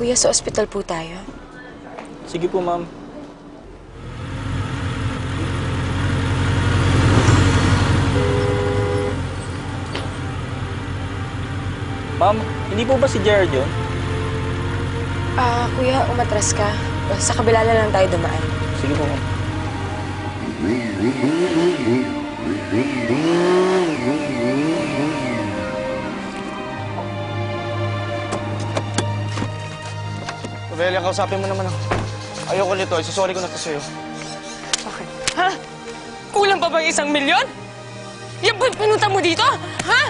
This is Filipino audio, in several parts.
Kuya, sa ospital po tayo. Sige po, ma'am. Ma'am, hindi po ba si Jared yun? Ah, kuya, umatras ka. Sa kabila na lang tayo dumaan. Sige po, ma'am. Novelia, kausapin mo naman ako. Ayoko nito. Isusorry ko na to sa'yo. Okay. Ha? Kulang pa bang isang milyon? Yan ba't pinunta mo dito? Ha?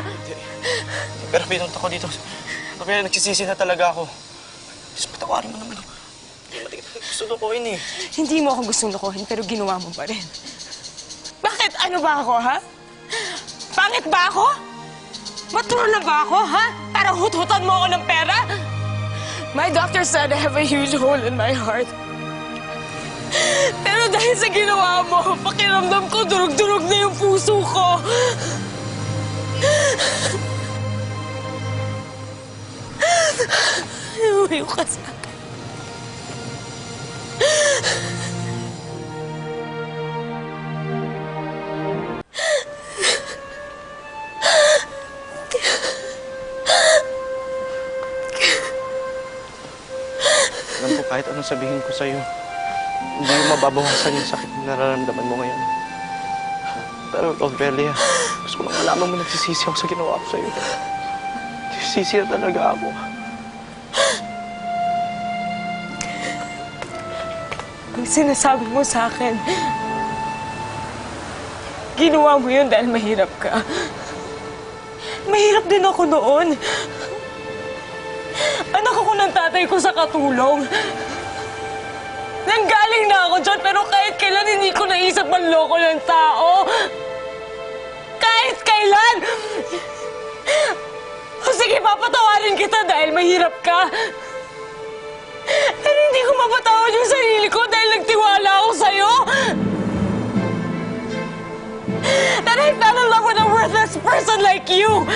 Pero pinunta ko dito. Novelia, nagsisisi na talaga ako. Please, patawarin mo naman ako. Hindi matigit. Gusto ko ko eh. Hindi mo ako gustong lokohin, pero ginawa mo pa rin. Bakit? Ano ba ako, ha? Pangit ba ako? Maturo na ba ako, ha? Para hut-hutan mo ako ng pera? My doctor said I have a huge hole in my heart. Pero dahil sa ginawa mo, pakiramdam ko durug-durug na yung puso ko. Ayaw ka sa akin. Kahit anong sabihin ko sa'yo, hindi mo mababawasan yung sakit na nararamdaman mo ngayon. Pero, Novelia, gusto ko lang malaman mo nagsisisi ako sa ginawa ko sa'yo. Nagsisisi na talaga ako. Ang sinasabi mo sa akin, ginawa mo yun dahil mahirap ka. Mahirap din ako noon. Anak ng tatay ko sa katulong. Nanggaling na ako dyan, pero kahit kailan hindi ko naisip manloko ng tao. Kahit kailan! O sige, papatawarin kita dahil mahirap ka. Pero hindi ko mapatawad yung sarili ko dahil nagtiwala ako sa'yo. That I fell in love with a worthless person like you.